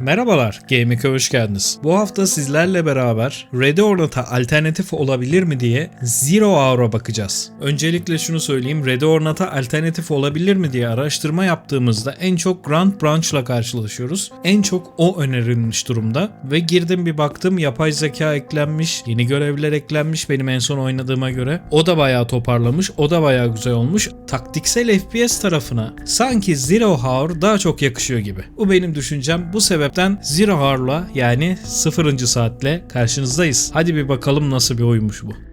Merhabalar, Game'e hoş geldiniz. Bu hafta sizlerle beraber Ready or Not'a alternatif olabilir mi diye Zero Hour'a bakacağız. Öncelikle şunu söyleyeyim, Ready or Not'a alternatif olabilir mi diye araştırma yaptığımızda en çok Grand Branch'la karşılaşıyoruz. En çok o önerilmiş durumda ve girdim bir baktım yapay zeka eklenmiş, yeni görevler eklenmiş benim en son oynadığıma göre. O da bayağı toparlamış, o da bayağı güzel olmuş. Taktiksel FPS tarafına sanki Zero Hour daha çok yakışıyor gibi. Bu benim düşüncem. Bu sebepten Zero Hour'la yani 0. saatle karşınızdayız. Hadi bir bakalım nasıl bir oyunmuş bu.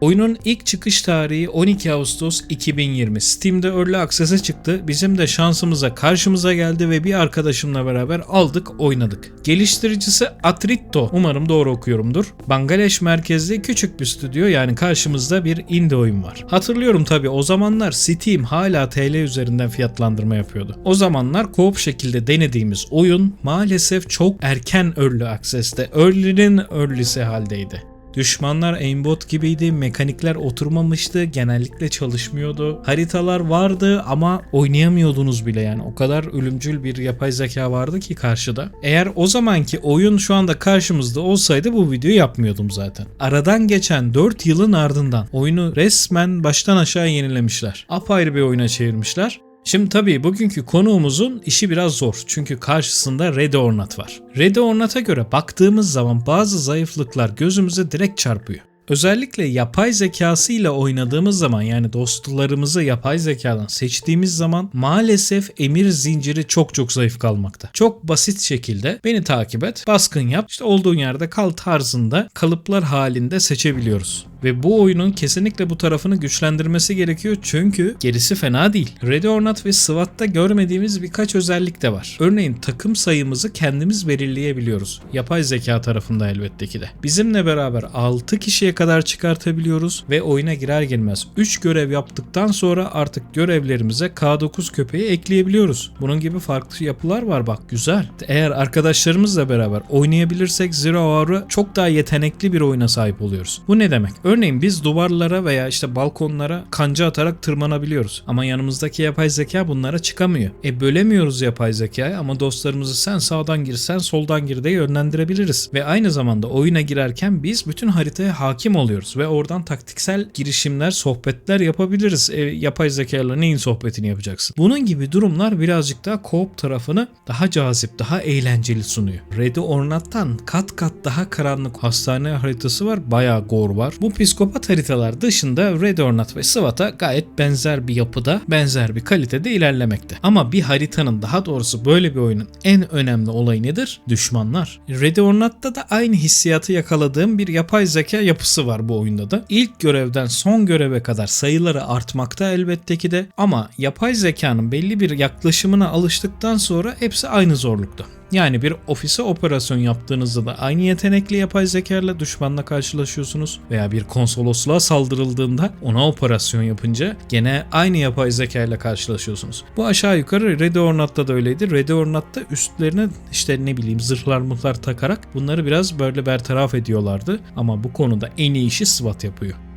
Oyunun ilk çıkış tarihi 12 Ağustos 2020. Steam'de Early Access'e çıktı. Bizim de şansımıza karşımıza geldi ve bir arkadaşımla beraber aldık, oynadık. Geliştiricisi Atritto. Umarım doğru okuyorumdur. Bangladeş merkezli küçük bir stüdyo yani karşımızda bir indie oyun var. Hatırlıyorum tabi o zamanlar Steam hala TL üzerinden fiyatlandırma yapıyordu. O zamanlar co-op şekilde denediğimiz oyun maalesef çok erken Early Access'te. Early'nin early'si haldeydi. Düşmanlar aimbot gibiydi, mekanikler oturmamıştı, genellikle çalışmıyordu. Haritalar vardı ama oynayamıyordunuz bile yani. O kadar ölümcül bir yapay zeka vardı ki karşıda. Eğer o zamanki oyun şu anda karşımızda olsaydı bu videoyu yapmıyordum zaten. Aradan geçen 4 yılın ardından oyunu resmen baştan aşağı yenilemişler. Apayrı bir oyuna çevirmişler. Şimdi tabii bugünkü konuğumuzun işi biraz zor. Çünkü karşısında Ready or Not var. Ready or Not'a göre baktığımız zaman bazı zayıflıklar gözümüze direkt çarpıyor. Özellikle yapay zekası ile oynadığımız zaman yani dostlarımızı yapay zekadan seçtiğimiz zaman maalesef emir zinciri çok çok zayıf kalmakta. Çok basit şekilde beni takip et, baskın yap, işte olduğun yerde kal tarzında kalıplar halinde seçebiliyoruz. Ve bu oyunun kesinlikle bu tarafını güçlendirmesi gerekiyor çünkü gerisi fena değil. Ready or Not ve SWAT'ta görmediğimiz birkaç özellik de var. Örneğin takım sayımızı kendimiz belirleyebiliyoruz. Yapay zeka tarafında elbette ki de. Bizimle beraber 6 kişiye kadar çıkartabiliyoruz ve oyuna girer girmez 3 görev yaptıktan sonra artık görevlerimize K9 köpeği ekleyebiliyoruz. Bunun gibi farklı yapılar var bak güzel. Eğer arkadaşlarımızla beraber oynayabilirsek Zero Hour'ı çok daha yetenekli bir oyuna sahip oluyoruz. Bu ne demek? Örneğin biz duvarlara veya işte balkonlara kanca atarak tırmanabiliyoruz. Ama yanımızdaki yapay zeka bunlara çıkamıyor. E bölemiyoruz yapay zekayı ama dostlarımızı sen sağdan gir sen soldan gir diye yönlendirebiliriz. Ve aynı zamanda oyuna girerken biz bütün haritaya hakim oluyoruz ve oradan taktiksel girişimler, sohbetler yapabiliriz. E, yapay zekayla neyin sohbetini yapacaksın? Bunun gibi durumlar birazcık daha co-op tarafını daha cazip, daha eğlenceli sunuyor. Ready or Not'tan kat kat daha karanlık hastane haritası var. Bayağı gore var. Bu psikopat haritalar dışında Red or Not ve SWAT'a gayet benzer bir yapıda, benzer bir kalitede ilerlemekte. Ama bir haritanın daha doğrusu böyle bir oyunun en önemli olayı nedir? Düşmanlar. Red or Not'ta da aynı hissiyatı yakaladığım bir yapay zeka yapısı var bu oyunda da. İlk görevden son göreve kadar sayıları artmakta elbette ki de ama yapay zekanın belli bir yaklaşımına alıştıktan sonra hepsi aynı zorlukta. Yani bir ofise operasyon yaptığınızda da aynı yetenekli yapay zeka ile düşmanla karşılaşıyorsunuz veya bir konsolosluğa saldırıldığında ona operasyon yapınca gene aynı yapay zeka ile karşılaşıyorsunuz. Bu aşağı yukarı Ready or Not'ta da öyleydi. Ready or Not'ta üstlerine işte ne bileyim zırhlar mıhlar takarak bunları biraz böyle bertaraf ediyorlardı. Ama bu konuda en iyi işi SWAT yapıyor.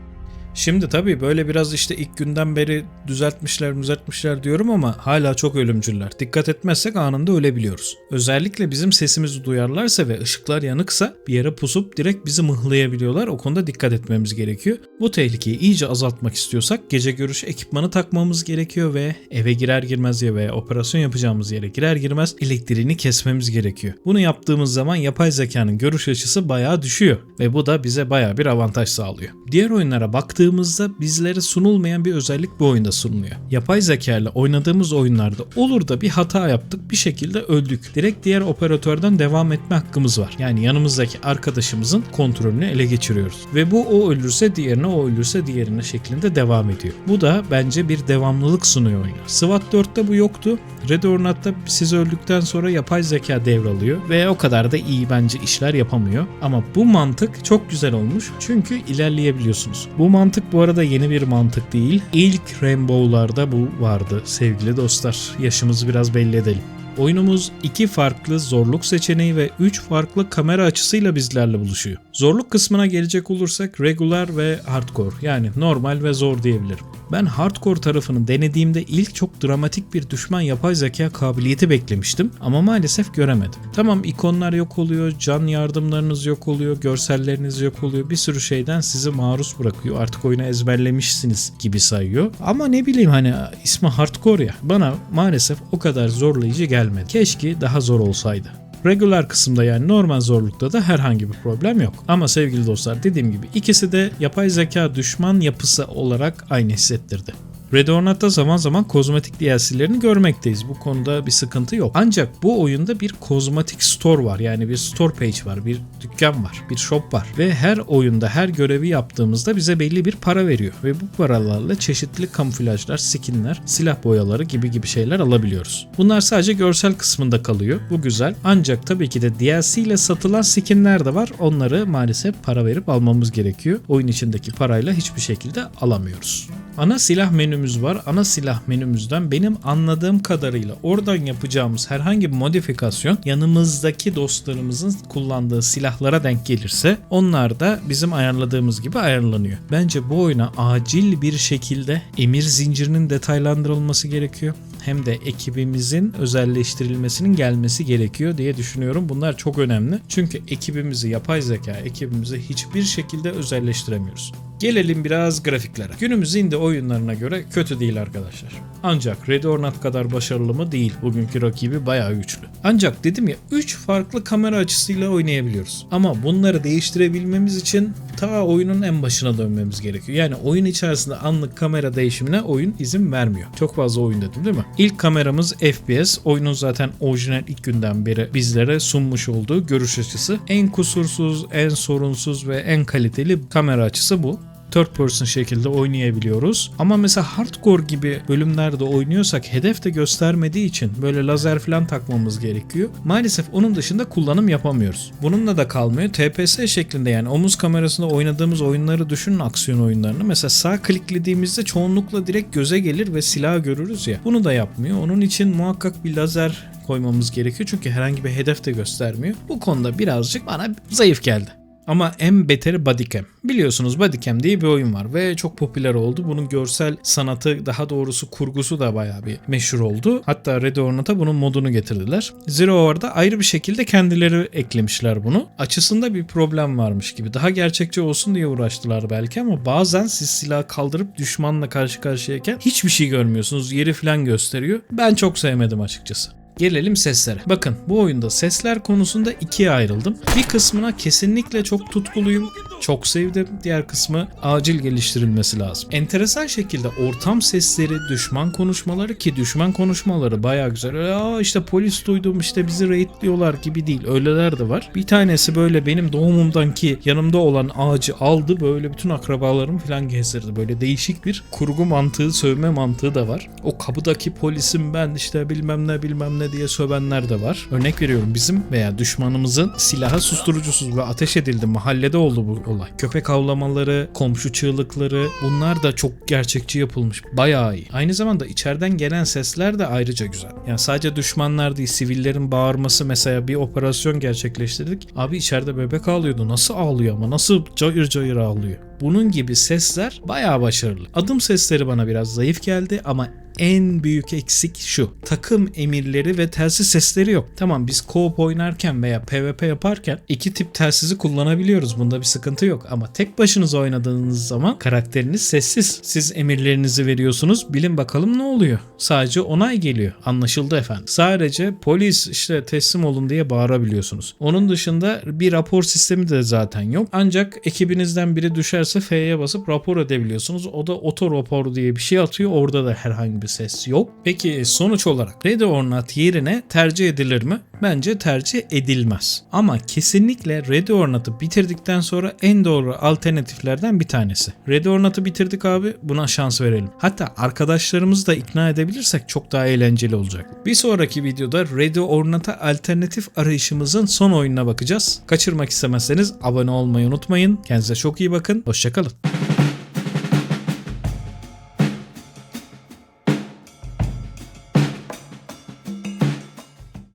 Şimdi tabii böyle biraz işte ilk günden beri düzeltmişler düzeltmişler diyorum ama hala çok ölümcüller. Dikkat etmezsek anında ölebiliyoruz. Özellikle bizim sesimizi duyarlarsa ve ışıklar yanıksa bir yere pusup direkt bizi mıhlayabiliyorlar. O konuda dikkat etmemiz gerekiyor. Bu tehlikeyi iyice azaltmak istiyorsak gece görüş ekipmanı takmamız gerekiyor ve eve girer girmez ya veya operasyon yapacağımız yere girer girmez elektriğini kesmemiz gerekiyor. Bunu yaptığımız zaman yapay zekanın görüş açısı bayağı düşüyor ve bu da bize bayağı bir avantaj sağlıyor. Diğer oyunlara baktığımız baktığımızda bizlere sunulmayan bir özellik bu oyunda sunuluyor. Yapay zeka ile oynadığımız oyunlarda olur da bir hata yaptık bir şekilde öldük. Direkt diğer operatörden devam etme hakkımız var. Yani yanımızdaki arkadaşımızın kontrolünü ele geçiriyoruz. Ve bu o ölürse diğerine o ölürse diğerine şeklinde devam ediyor. Bu da bence bir devamlılık sunuyor oyuna. SWAT 4'te bu yoktu. Red or Not'ta siz öldükten sonra yapay zeka devralıyor ve o kadar da iyi bence işler yapamıyor. Ama bu mantık çok güzel olmuş çünkü ilerleyebiliyorsunuz. Bu mantık mantık bu arada yeni bir mantık değil. İlk Rainbow'larda bu vardı sevgili dostlar. Yaşımızı biraz belli edelim. Oyunumuz iki farklı zorluk seçeneği ve 3 farklı kamera açısıyla bizlerle buluşuyor. Zorluk kısmına gelecek olursak regular ve hardcore yani normal ve zor diyebilirim. Ben hardcore tarafını denediğimde ilk çok dramatik bir düşman yapay zeka kabiliyeti beklemiştim ama maalesef göremedim. Tamam ikonlar yok oluyor, can yardımlarınız yok oluyor, görselleriniz yok oluyor. Bir sürü şeyden sizi maruz bırakıyor. Artık oyunu ezberlemişsiniz gibi sayıyor. Ama ne bileyim hani ismi hardcore ya. Bana maalesef o kadar zorlayıcı gelmedi. Keşke daha zor olsaydı. Regular kısımda yani normal zorlukta da herhangi bir problem yok. Ama sevgili dostlar dediğim gibi ikisi de yapay zeka düşman yapısı olarak aynı hissettirdi. Red or Not'ta zaman zaman kozmetik DLC'lerini görmekteyiz. Bu konuda bir sıkıntı yok. Ancak bu oyunda bir kozmetik store var. Yani bir store page var, bir dükkan var, bir shop var. Ve her oyunda her görevi yaptığımızda bize belli bir para veriyor. Ve bu paralarla çeşitli kamuflajlar, skinler, silah boyaları gibi gibi şeyler alabiliyoruz. Bunlar sadece görsel kısmında kalıyor. Bu güzel. Ancak tabii ki de DLC ile satılan skinler de var. Onları maalesef para verip almamız gerekiyor. Oyun içindeki parayla hiçbir şekilde alamıyoruz. Ana silah menümüz var. Ana silah menümüzden benim anladığım kadarıyla oradan yapacağımız herhangi bir modifikasyon yanımızdaki dostlarımızın kullandığı silahlara denk gelirse onlar da bizim ayarladığımız gibi ayarlanıyor. Bence bu oyuna acil bir şekilde emir zincirinin detaylandırılması gerekiyor hem de ekibimizin özelleştirilmesinin gelmesi gerekiyor diye düşünüyorum. Bunlar çok önemli. Çünkü ekibimizi, yapay zeka ekibimizi hiçbir şekilde özelleştiremiyoruz. Gelelim biraz grafiklere. Günümüz indie oyunlarına göre kötü değil arkadaşlar. Ancak Red or Not kadar başarılı mı değil. Bugünkü rakibi bayağı güçlü. Ancak dedim ya 3 farklı kamera açısıyla oynayabiliyoruz. Ama bunları değiştirebilmemiz için ta oyunun en başına dönmemiz gerekiyor. Yani oyun içerisinde anlık kamera değişimine oyun izin vermiyor. Çok fazla oyun dedim değil mi? İlk kameramız FPS. Oyunun zaten orijinal ilk günden beri bizlere sunmuş olduğu görüş açısı. En kusursuz, en sorunsuz ve en kaliteli kamera açısı bu third person şekilde oynayabiliyoruz. Ama mesela hardcore gibi bölümlerde oynuyorsak hedef de göstermediği için böyle lazer falan takmamız gerekiyor. Maalesef onun dışında kullanım yapamıyoruz. Bununla da kalmıyor. TPS şeklinde yani omuz kamerasında oynadığımız oyunları düşünün aksiyon oyunlarını. Mesela sağ kliklediğimizde çoğunlukla direkt göze gelir ve silah görürüz ya. Bunu da yapmıyor. Onun için muhakkak bir lazer koymamız gerekiyor. Çünkü herhangi bir hedef de göstermiyor. Bu konuda birazcık bana zayıf geldi. Ama en beteri Bodycam. Biliyorsunuz Bodycam diye bir oyun var ve çok popüler oldu. Bunun görsel sanatı daha doğrusu kurgusu da bayağı bir meşhur oldu. Hatta Red or Not'a bunun modunu getirdiler. Zero Hour'da ayrı bir şekilde kendileri eklemişler bunu. Açısında bir problem varmış gibi. Daha gerçekçi olsun diye uğraştılar belki ama bazen siz silah kaldırıp düşmanla karşı karşıyayken hiçbir şey görmüyorsunuz. Yeri falan gösteriyor. Ben çok sevmedim açıkçası. Gelelim seslere. Bakın bu oyunda sesler konusunda ikiye ayrıldım. Bir kısmına kesinlikle çok tutkuluyum. Çok sevdim. Diğer kısmı acil geliştirilmesi lazım. Enteresan şekilde ortam sesleri, düşman konuşmaları ki düşman konuşmaları baya güzel. Aa işte polis duydum işte bizi raidliyorlar gibi değil. Öyleler de var. Bir tanesi böyle benim doğumumdan ki yanımda olan ağacı aldı böyle bütün akrabalarımı falan gezdirdi. Böyle değişik bir kurgu mantığı, sövme mantığı da var. O kapıdaki polisim ben işte bilmem ne bilmem ne diye sövenler de var. Örnek veriyorum bizim veya düşmanımızın silaha susturucusuz ve ateş edildi mahallede oldu bu olay. Köpek avlamaları, komşu çığlıkları bunlar da çok gerçekçi yapılmış. Bayağı iyi. Aynı zamanda içeriden gelen sesler de ayrıca güzel. Yani sadece düşmanlar değil sivillerin bağırması mesela bir operasyon gerçekleştirdik. Abi içeride bebek ağlıyordu. Nasıl ağlıyor ama nasıl cayır cayır ağlıyor. Bunun gibi sesler bayağı başarılı. Adım sesleri bana biraz zayıf geldi ama en büyük eksik şu. Takım emirleri ve telsiz sesleri yok. Tamam biz co-op oynarken veya PvP yaparken iki tip telsizi kullanabiliyoruz. Bunda bir sıkıntı yok. Ama tek başınıza oynadığınız zaman karakteriniz sessiz. Siz emirlerinizi veriyorsunuz. Bilin bakalım ne oluyor. Sadece onay geliyor. Anlaşıldı efendim. Sadece polis işte teslim olun diye bağırabiliyorsunuz. Onun dışında bir rapor sistemi de zaten yok. Ancak ekibinizden biri düşerse F'ye basıp rapor edebiliyorsunuz. O da oto rapor diye bir şey atıyor. Orada da herhangi bir ses yok. Peki sonuç olarak Red or Not yerine tercih edilir mi? Bence tercih edilmez. Ama kesinlikle Red or Not'ı bitirdikten sonra en doğru alternatiflerden bir tanesi. Red or Not'ı bitirdik abi buna şans verelim. Hatta arkadaşlarımızı da ikna edebilirsek çok daha eğlenceli olacak. Bir sonraki videoda Red or Not'a alternatif arayışımızın son oyununa bakacağız. Kaçırmak istemezseniz abone olmayı unutmayın. Kendinize çok iyi bakın. Hoşçakalın.